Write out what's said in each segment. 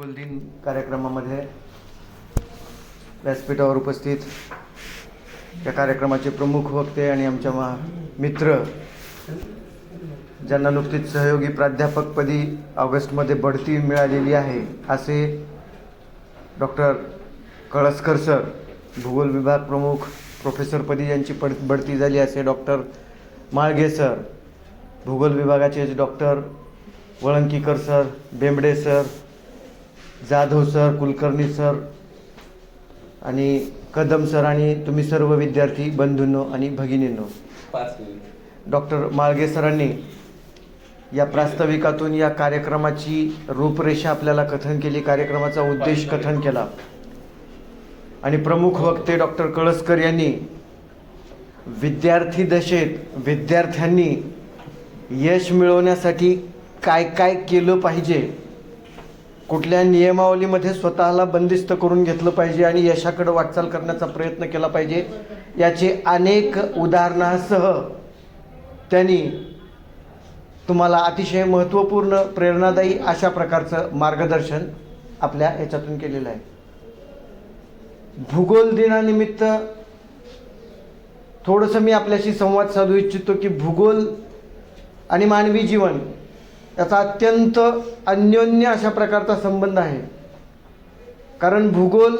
दिन कार्यक्रमामध्ये व्यासपीठावर उपस्थित या कार्यक्रमाचे प्रमुख वक्ते आणि आमच्या मा मित्र ज्यांना नुकतीच सहयोगी प्राध्यापकपदी ऑगस्टमध्ये बढती मिळालेली आहे असे डॉक्टर कळसकर सर भूगोल विभाग प्रमुख प्रोफेसरपदी यांची पड बढती झाली असे डॉक्टर माळगे सर भूगोल विभागाचे doctor Walankikar sir Bembde sir Jadhav sir Kulkarni sir आणि कदम सर आणि तुम्ही सर्व विद्यार्थी बंधूंनो आणि भगिनींनो. डॉक्टर माळगे सरांनी या प्रास्ताविकातून या कार्यक्रमाची रूपरेषा आपल्याला कथन केली कार्यक्रमाचा उद्देश कथन केला. आणि प्रमुख वक्ते डॉक्टर कळसकर यांनी विद्यार्थी दशेत विद्यार्थ्यांनी यश मिळवण्यासाठी काय काय केलं पाहिजे कुठल्या नियमावलीमध्ये स्वतःला बंदिस्त करून घेतलं पाहिजे आणि यशाकडं वाटचाल करण्याचा प्रयत्न केला पाहिजे याचे अनेक उदाहरणासह त्यांनी तुम्हाला अतिशय महत्त्वपूर्ण प्रेरणादायी अशा प्रकारचं मार्गदर्शन आपल्या याच्यातून केलेलं आहे. भूगोल दिनानिमित्त थोडंसं मी आपल्याशी संवाद साधू इच्छितो की भूगोल आणि मानवी जीवन याचा अत्यंत अन्योन्य अशा प्रकारचा संबंध आहे. कारण भूगोल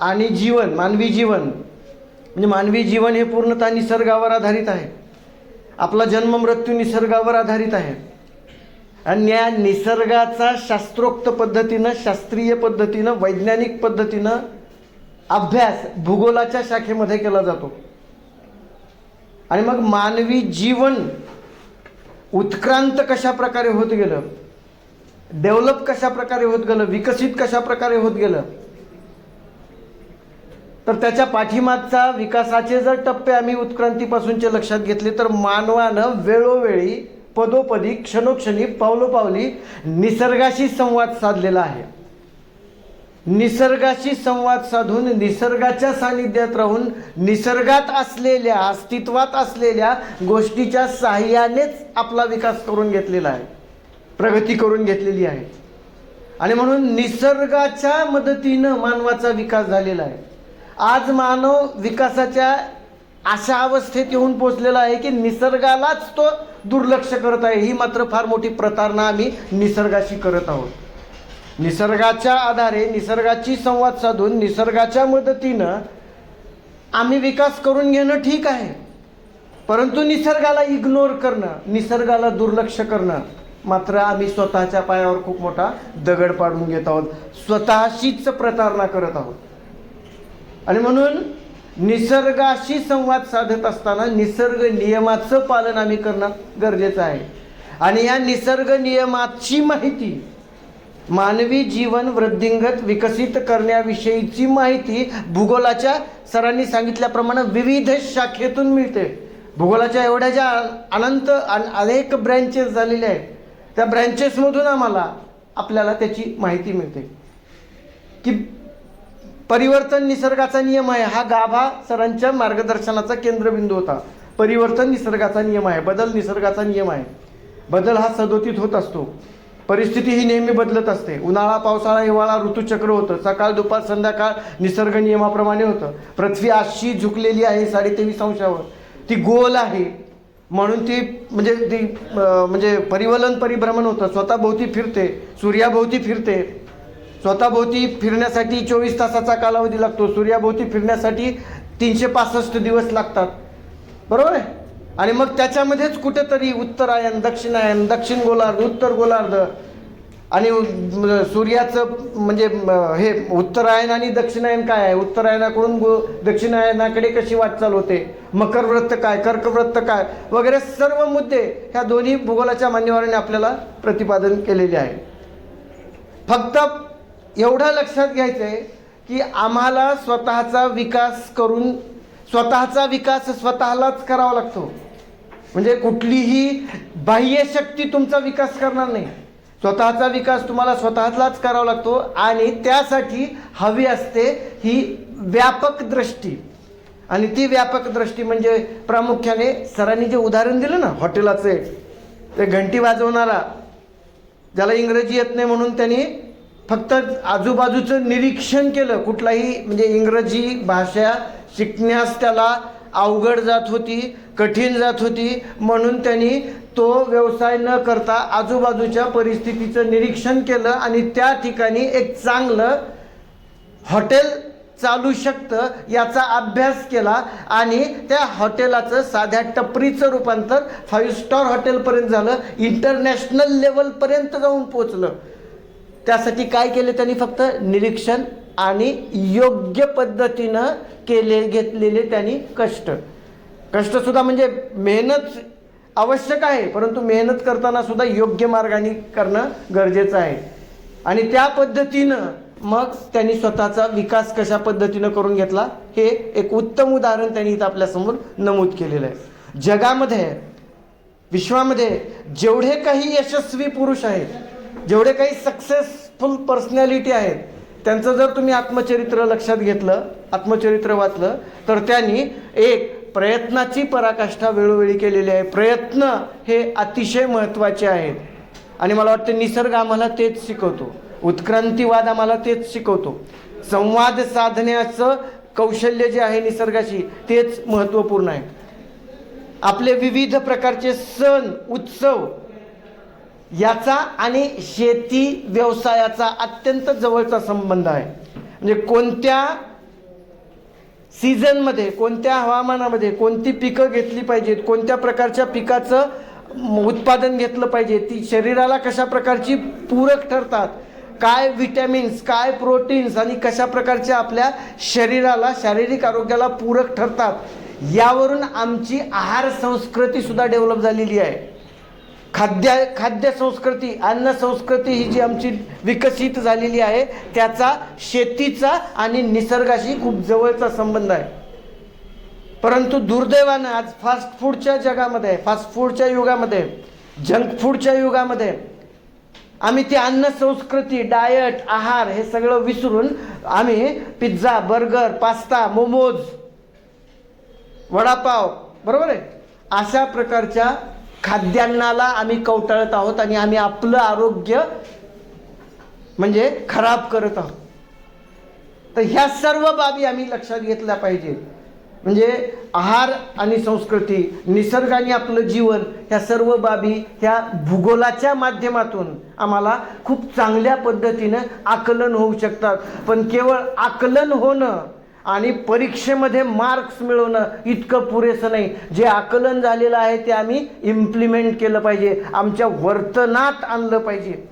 आणि जीवन मानवी जीवन म्हणजे मानवी जीवन हे पूर्णतः निसर्गावर आधारित आहे. आपला जन्म मृत्यू निसर्गावर आधारित आहे. आणि या निसर्गाचा शास्त्रोक्त पद्धतीनं शास्त्रीय पद्धतीनं वैज्ञानिक पद्धतीनं अभ्यास भूगोलाच्या शाखेमध्ये केला जातो. आणि मग मानवी जीवन उत्क्रांत कशा प्रकारे होत गेलं? डेव्हलप कशा प्रकारे होत गेलं? विकसित कशा प्रकारे होत गेलं? तर त्याच्या पाठीमागचा विकासाचे जर टप्पे आम्ही उत्क्रांतीपासूनचे लक्षात घेतले तर मानवानं वेळोवेळी पदोपदी क्षणोक्षणी पावलोपावली निसर्गाशी संवाद साधलेला आहे. निसर्गाशी संवाद साधून निसर्गाच्या सानिध्यात राहून निसर्गात असलेल्या अस्तित्वात असलेल्या गोष्टीच्या साह्यानेच आपला विकास करून घेतलेला आहे. प्रगती करून घेतलेली आहे. आणि म्हणून निसर्गाच्या मदतीनं मानवाचा विकास झालेला आहे. आज मानव विकासाच्या अशा अवस्थेत येऊन पोचलेला आहे की निसर्गालाच तो दुर्लक्ष करत आहे. ही मात्र फार मोठी प्रतारणा आम्ही निसर्गाशी करत आहोत. निसर्गाच्या आधारे निसर्गाची संवाद साधून निसर्गाच्या मदतीनं आम्ही विकास करून घेणं ठीक आहे. परंतु निसर्गाला इग्नोर करणं निसर्गाला दुर्लक्ष करणं मात्र आम्ही स्वतःच्या पायावर खूप मोठा दगड पाडून घेत आहोत. स्वतःशीच प्रतारणा करत आहोत. आणि म्हणून निसर्गाशी संवाद साधत असताना निसर्ग नियमाचं पालन आम्ही करणं गरजेचं आहे. आणि या निसर्ग नियमाची माहिती मानवी जीवन वृद्धिंगत विकसित करण्याविषयीची माहिती भूगोलाच्या सरांनी सांगितल्याप्रमाणे विविध शाखेतून मिळते. भूगोलाच्या एवढ्या ज्या अनंत अनेक ब्रँचेस झालेल्या आहेत त्या ब्रँचेसमधून आम्हाला आपल्याला त्याची माहिती मिळते. की परिवर्तन निसर्गाचा नियम आहे हा गाभा सरांच्या मार्गदर्शनाचा केंद्रबिंदू होता. परिवर्तन निसर्गाचा नियम आहे बदल निसर्गाचा नियम आहे. बदल हा सदोतीत होत असतो. परिस्थिती ही नेहमी बदलत असते. उन्हाळा पावसाळा हिवाळा ऋतुचक्र होतं. सकाळ दुपार संध्याकाळ निसर्ग नियमाप्रमाणे होतं. पृथ्वी आजशी झुकलेली आहे साडेतेवीस अंशावर. ती गोल आहे. म्हणून ती म्हणजे ती म्हणजे परिवलन परिभ्रमण होतं. स्वतःभोवती फिरते. सूर्याभोवती फिरते. स्वतःभोवती फिरण्यासाठी चोवीस तासाचा कालावधी लागतो. सूर्याभोवती फिरण्यासाठी तीनशे पासष्ट दिवस लागतात. बरोबर आहे? आणि मग त्याच्यामध्येच कुठेतरी उत्तरायण दक्षिणायन दक्षिण गोलार्ध उत्तर गोलार्ध आणि सूर्याचं म्हणजे हे उत्तरायण आणि दक्षिणायन काय आहे? उत्तरायणाकडून गो दक्षिणायनाकडे कशी वाटचाल होते? मकरव्रत काय कर्कव्रत काय? वगैरे सर्व मुद्दे ह्या दोन्ही भूगोलाच्या मान्यवरांनी आपल्याला प्रतिपादन केलेले आहे. फक्त एवढं लक्षात घ्यायचं आहे की आम्हाला स्वतःचा विकास करून स्वतःचा विकास स्वतःलाच करावा लागतो. म्हणजे कुठलीही बाह्य शक्ती तुमचा विकास करणार नाही. स्वतःचा विकास तुम्हाला स्वतःलाच करावा लागतो आणि त्यासाठी हवी असते ही व्यापक दृष्टी. आणि ती व्यापक दृष्टी म्हणजे प्रामुख्याने सरांनी जे उदाहरण दिलं ना हॉटेलाचे ते घंटी वाजवणारा ज्याला इंग्रजी येत नाही म्हणून त्यांनी फक्त आजूबाजूचं निरीक्षण केलं कुठलाही म्हणजे इंग्रजी भाषा शिकण्यास त्याला अवघड जात होती कठीण जात होती. म्हणून त्यांनी तो व्यवसाय न करता आजूबाजूच्या परिस्थितीचं निरीक्षण केलं आणि त्या ठिकाणी एक चांगलं हॉटेल चालू शकतं याचा अभ्यास केला आणि त्या हॉटेलाचं साध्या टपरीचं रूपांतर फाईव्ह स्टार हॉटेलपर्यंत झालं. इंटरनॅशनल लेवलपर्यंत जाऊन पोचलं त्यासाठी काय केलं त्यांनी? फक्त निरीक्षण आणि योग्य पद्धतीनं केले घेतलेले त्यांनी कष्ट. कष्टसुद्धा म्हणजे मेहनत आवश्यक आहे परंतु मेहनत करताना सुद्धा योग्य मार्गाने करणं गरजेचं आहे. आणि त्या पद्धतीनं मग त्यांनी स्वतःचा विकास कशा पद्धतीनं करून घेतला हे एक उत्तम उदाहरण त्यांनी इथं आपल्यासमोर नमूद केलेलं आहे. जगामध्ये विश्वामध्ये जेवढे काही यशस्वी पुरुष आहेत जेवढे काही सक्सेसफुल पर्सनॅलिटी आहेत त्यांचं जर तुम्ही आत्मचरित्र लक्षात घेतलं आत्मचरित्र वाचलं तर त्यांनी एक प्रयत्नाची पराकाष्ठा वेळोवेळी केलेली आहे. प्रयत्न हे अतिशय महत्त्वाचे आहेत. आणि मला वाटतं निसर्ग आम्हाला तेच शिकवतो. उत्क्रांतीवाद आम्हाला तेच शिकवतो. संवाद साधण्याचं कौशल्य जे आहे निसर्गाशी तेच महत्त्वपूर्ण आहे. आपले विविध प्रकारचे सण उत्सव याचा आणि शेती व्यवसायाचा अत्यंत जवळचा संबंध आहे. म्हणजे कोणत्या सीझनमध्ये कोणत्या हवामानामध्ये कोणती पिकं घेतली पाहिजेत कोणत्या प्रकारच्या पिकाचं उत्पादन घेतलं पाहिजे ती शरीराला कशा प्रकारची पूरक ठरतात काय विटॅमिन्स काय प्रोटीन्स आणि कशा प्रकारच्या आपल्या शरीराला शारीरिक आरोग्याला पूरक ठरतात यावरून आमची आहार संस्कृतीसुद्धा डेव्हलप झालेली आहे. खाद्य खाद्य संस्कृती अन्न संस्कृती ही जी आमची विकसित झालेली आहे त्याचा शेतीचा आणि निसर्गाशी खूप जवळचा संबंध आहे. परंतु दुर्दैवानं आज फास्ट फूडच्या जगामध्ये फास्ट फूडच्या युगामध्ये जंक फूडच्या युगामध्ये आम्ही ती अन्न संस्कृती डायट आहार हे सगळं विसरून आम्ही pizza burger pasta momos vada pav बरोबर आहे? अशा प्रकारच्या खाद्यान्नाला आम्ही कवटाळत आहोत आणि आम्ही आपलं आरोग्य म्हणजे खराब करत आहोत. तर ह्या सर्व बाबी आम्ही लक्षात घेतल्या पाहिजे. म्हणजे आहार आणि संस्कृती निसर्गाने आपलं जीवन ह्या सर्व बाबी ह्या भूगोलाच्या माध्यमातून आम्हाला खूप चांगल्या पद्धतीनं आकलन होऊ शकतात. पण केवळ आकलन होणं आणि परीक्षेमध्ये मार्क्स मिळवणं इतकं पुरेसं नाही. जे आकलन झालेलं आहे ते आम्ही इम्प्लिमेंट केलं पाहिजे. आमच्या वर्तनात आणलं पाहिजे.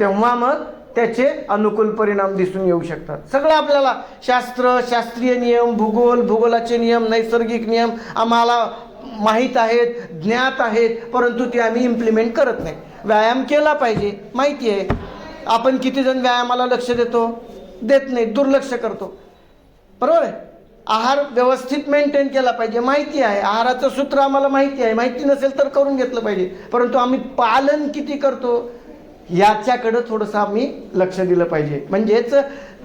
तेव्हा मग त्याचे अनुकूल परिणाम दिसून येऊ शकतात. सगळं आपल्याला शास्त्र शास्त्रीय नियम भूगोल भूगोलाचे नियम नैसर्गिक नियम आम्हाला माहीत आहेत ज्ञात आहेत परंतु ते आम्ही इम्प्लिमेंट करत नाही. व्यायाम केला पाहिजे माहिती आहे. आपण किती जण व्यायामाला लक्ष देतो? देत नाही दुर्लक्ष करतो. बरोबर आहे? आहार व्यवस्थित मेंटेन केला पाहिजे. माहिती आहे. आहाराचं सूत्र आम्हाला माहिती आहे. माहिती नसेल तर करून घेतलं पाहिजे. परंतु आम्ही पालन किती करतो याच्याकडं थोडंसं आम्ही लक्ष दिलं पाहिजे. म्हणजेच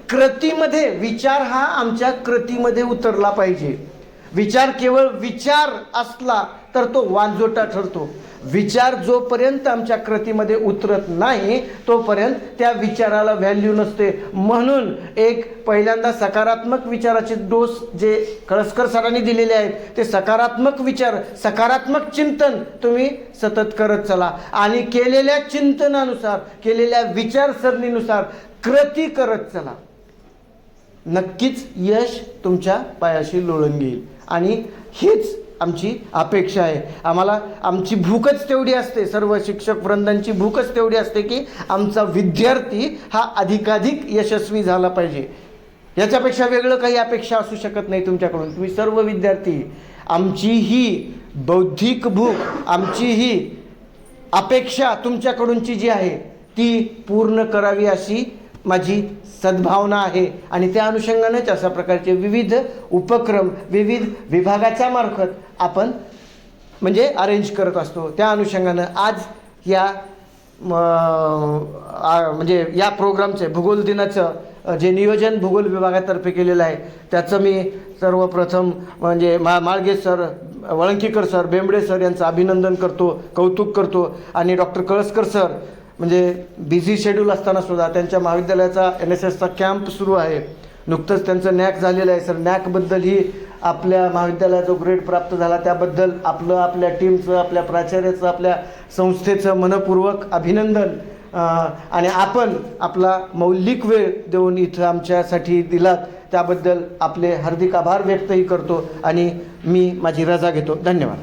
कृतीमध्ये विचार हा आमच्या कृतीमध्ये उतरला पाहिजे. विचार केवळ विचार असला तर तो वांजोटा ठरतो. विचार जोपर्यंत आमच्या कृतीमध्ये उतरत नाही तोपर्यंत त्या विचाराला व्हॅल्यू नसते. म्हणून एक पहिल्यांदा सकारात्मक विचाराचे डोस जे कळसकर सरांनी दिलेले आहेत ते सकारात्मक विचार सकारात्मक चिंतन तुम्ही सतत करत चला. आणि केलेल्या चिंतनानुसार केलेल्या विचारसरणीनुसार कृती करत चला. नक्कीच यश तुमच्या पायाशी लोळून घेईल. आणि हेच आमची अपेक्षा आहे. आम्हाला आमची भूकच तेवढी असते. सर्व शिक्षक वृंदांची भूकच तेवढी असते की आमचा विद्यार्थी हा अधिकाधिक यशस्वी झाला पाहिजे. याच्यापेक्षा वेगळं काही अपेक्षा असू शकत नाही तुमच्याकडून. तुम्ही सर्व विद्यार्थी आमची ही बौद्धिक भूक आमची ही अपेक्षा तुमच्याकडूनची जी आहे ती पूर्ण करावी अशी माझी सद्भावना आहे. आणि त्या अनुषंगानेच अशा प्रकारचे विविध उपक्रम विविध विभागाच्या मार्फत आपण म्हणजे अरेंज करत असतो. त्या अनुषंगानं आज या आ, म्हणजे या प्रोग्रामचे भूगोल दिनाचं जे नियोजन भूगोल विभागातर्फे केलेलं आहे त्याचं मी सर्वप्रथम म्हणजे मा Malge sir Walankikar sir Bembde sir यांचं अभिनंदन करतो कौतुक करतो. आणि डॉक्टर कळसकर सर म्हणजे बिझी शेड्यूल असताना सुद्धा त्यांच्या महाविद्यालयाचा एन एस एसचा कॅम्प सुरू आहे. नुकतंच त्यांचं नॅक झालेलं आहे. सर नॅकबद्दलही आपल्या महाविद्यालयाचा जो ग्रेड प्राप्त झाला. त्याबद्दल आपलं आपल्या टीमचं आपल्या प्राचार्याचं आपल्या संस्थेचं मनपूर्वक अभिनंदन. आणि आपण आपला मौलिक वेळ देऊन इथं आमच्यासाठी दिलात. त्याबद्दल आपले हार्दिक आभार व्यक्तही करतो आणि मी माझी रजा घेतो. धन्यवाद.